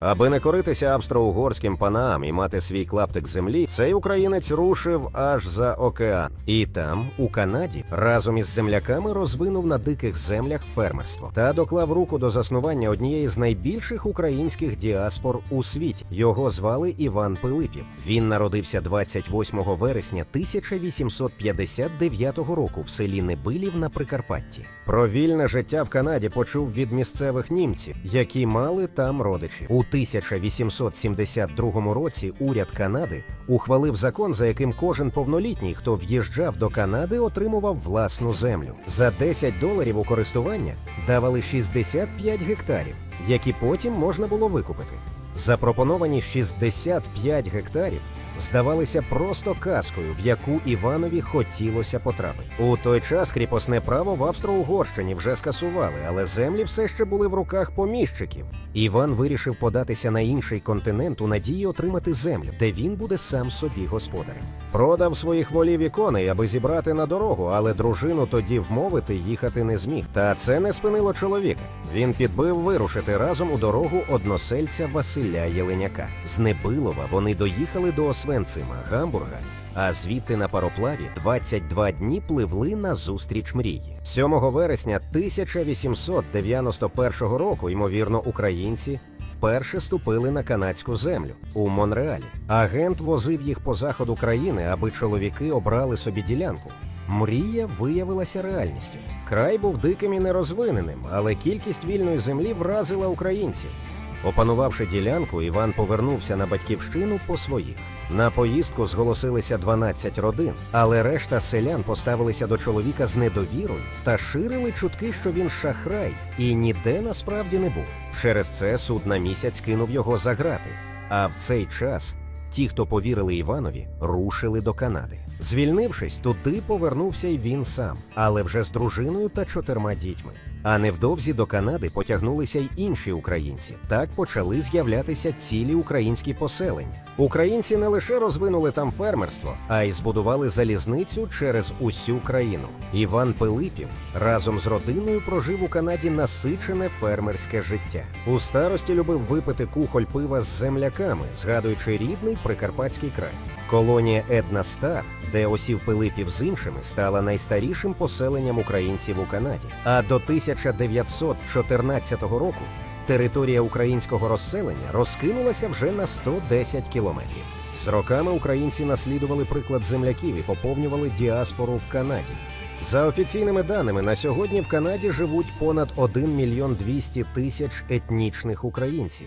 Аби не коритися австро-угорським панам і мати свій клаптик землі, цей українець рушив аж за океан. І там, у Канаді, разом із земляками розвинув на диких землях фермерство та доклав руку до заснування однієї з найбільших українських діаспор у світі. Його звали Іван Пилипів. Він народився 28 вересня 1859 року в селі Небилів на Прикарпатті. Про вільне життя в Канаді почув від місцевих німців, які мали там родичів. У 1872 році уряд Канади ухвалив закон, за яким кожен повнолітній, хто в'їжджав до Канади, отримував власну землю. За 10 доларів у користування давали 65 гектарів, які потім можна було викупити. Запропоновані 65 гектарів здавалися просто казкою, в яку Іванові хотілося потрапити. У той час кріпосне право в Австро-Угорщині вже скасували, але землі все ще були в руках поміщиків. Іван вирішив податися на інший континент у надії отримати землю, де він буде сам собі господарем. Продав своїх волів і коней, аби зібрати на дорогу, але дружину тоді вмовити їхати не зміг. Та це не спинило чоловіка. Він підбив вирушити разом у дорогу односельця Василя Єленяка. З Небилова вони доїхали до Освенцима, Гамбурга. А звідти на пароплаві 22 дні пливли на зустріч мрії. 7 вересня 1891 року, ймовірно, українці вперше ступили на канадську землю у Монреалі. Агент возив їх по заходу країни, аби чоловіки обрали собі ділянку. Мрія виявилася реальністю. Край був диким і нерозвиненим, але кількість вільної землі вразила українців. Опанувавши ділянку, Іван повернувся на батьківщину по своїх. На поїздку зголосилися 12 родин, але решта селян поставилися до чоловіка з недовірою та ширили чутки, що він шахрай і ніде насправді не був. Через це суд на місяць кинув його за грати. А в цей час ті, хто повірили Іванові, рушили до Канади. Звільнившись, туди повернувся й він сам, але вже з дружиною та чотирма дітьми. А невдовзі до Канади потягнулися й інші українці. Так почали з'являтися цілі українські поселення. Українці не лише розвинули там фермерство, а й збудували залізницю через усю країну. Іван Пилипів разом з родиною прожив у Канаді насичене фермерське життя. У старості любив випити кухоль пива з земляками, згадуючи рідний прикарпатський край. Колонія Една Стар, де осів Пилипів з іншими, стала найстарішим поселенням українців у Канаді. А до 1914 року територія українського розселення розкинулася вже на 110 кілометрів. З роками українці наслідували приклад земляків і поповнювали діаспору в Канаді. За офіційними даними, на сьогодні в Канаді живуть понад 1 мільйон 200 тисяч етнічних українців.